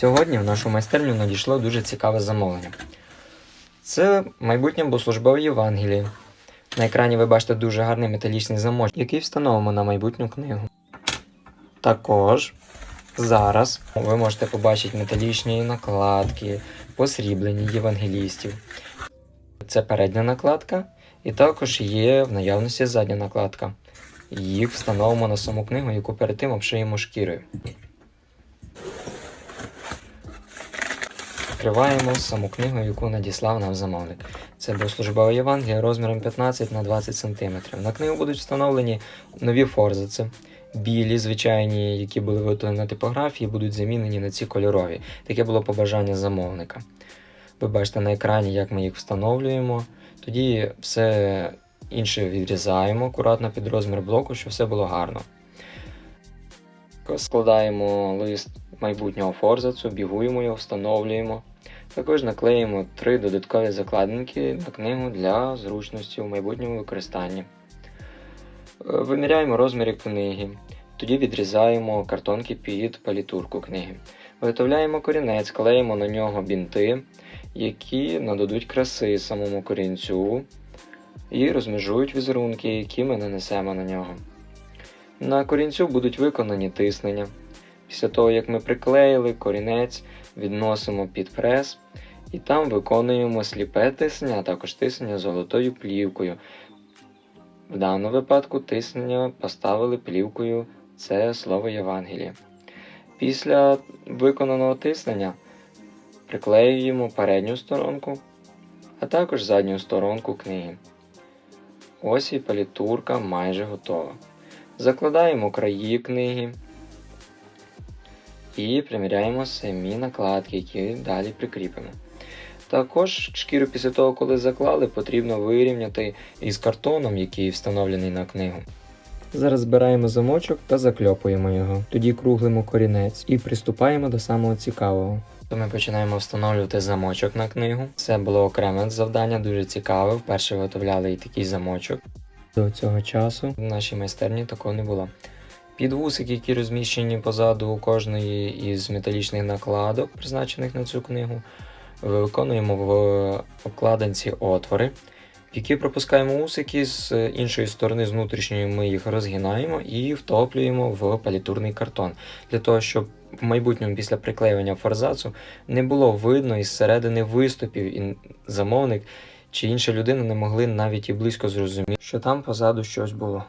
Сьогодні в нашу майстерню надійшло дуже цікаве замовлення. Це майбутнє богослужбове Євангеліє. На екрані ви бачите дуже гарний металічний замок, який встановимо на майбутню книгу. Також зараз ви можете побачити металічні накладки, посріблені євангелістів. Це передня накладка, і також є в наявності задня накладка. Їх встановимо на саму книгу, яку перед тим обшиємо шкірою. Відкриваємо саму книгу, яку надіслав нам замовник. Це богослужбова Євангелія розміром 15 на 20 см. На книгу будуть встановлені нові форзаци. Білі, звичайні, які були виготовлені на типографії, будуть замінені на ці кольорові. Таке було побажання замовника. Ви бачите на екрані, як ми їх встановлюємо. Тоді все інше відрізаємо акуратно під розмір блоку, щоб все було гарно. Складаємо лист майбутнього форзацу, бігуємо його, встановлюємо. Також наклеїмо три додаткові закладинки на книгу для зручності у майбутньому використанні. Е, Виміряємо розміри книги, тоді відрізаємо картонки під палітурку книги. Виготовляємо корінець, клеїмо на нього бінти, які нададуть краси самому корінцю і розмежують візерунки, які ми нанесемо на нього. На корінцю будуть виконані тиснення. Після того, як ми приклеїли корінець, відносимо під прес і там виконуємо сліпе тиснення, а також тиснення золотою плівкою. В даному випадку тиснення поставили плівкою це слово Євангелія. Після виконаного тиснення приклеюємо передню сторонку, а також задню сторонку книги. Ось і палітурка майже готова. Закладаємо краї книги і приміряємо самі накладки, які далі прикріпимо. Також шкіру після того, коли заклали, потрібно вирівняти із картоном, який встановлений на книгу. Зараз збираємо замочок та закльопуємо його. Тоді круглимо корінець і приступаємо до самого цікавого. То ми починаємо встановлювати замочок на книгу. Це було окреме завдання, дуже цікаве. Вперше виготовляли і такий замочок. До цього часу в нашій майстерні такого не було. Підвусики, які розміщені позаду у кожної із металічних накладок, призначених на цю книгу, виконуємо в обкладинці отвори, в які пропускаємо усики з іншої сторони, з внутрішньої ми їх розгинаємо і втоплюємо в палітурний картон, для того, щоб в майбутньому після приклеювання форзацу не було видно із середини виступів, і замовник чи інша людина не могли навіть і близько зрозуміти, що там позаду щось було.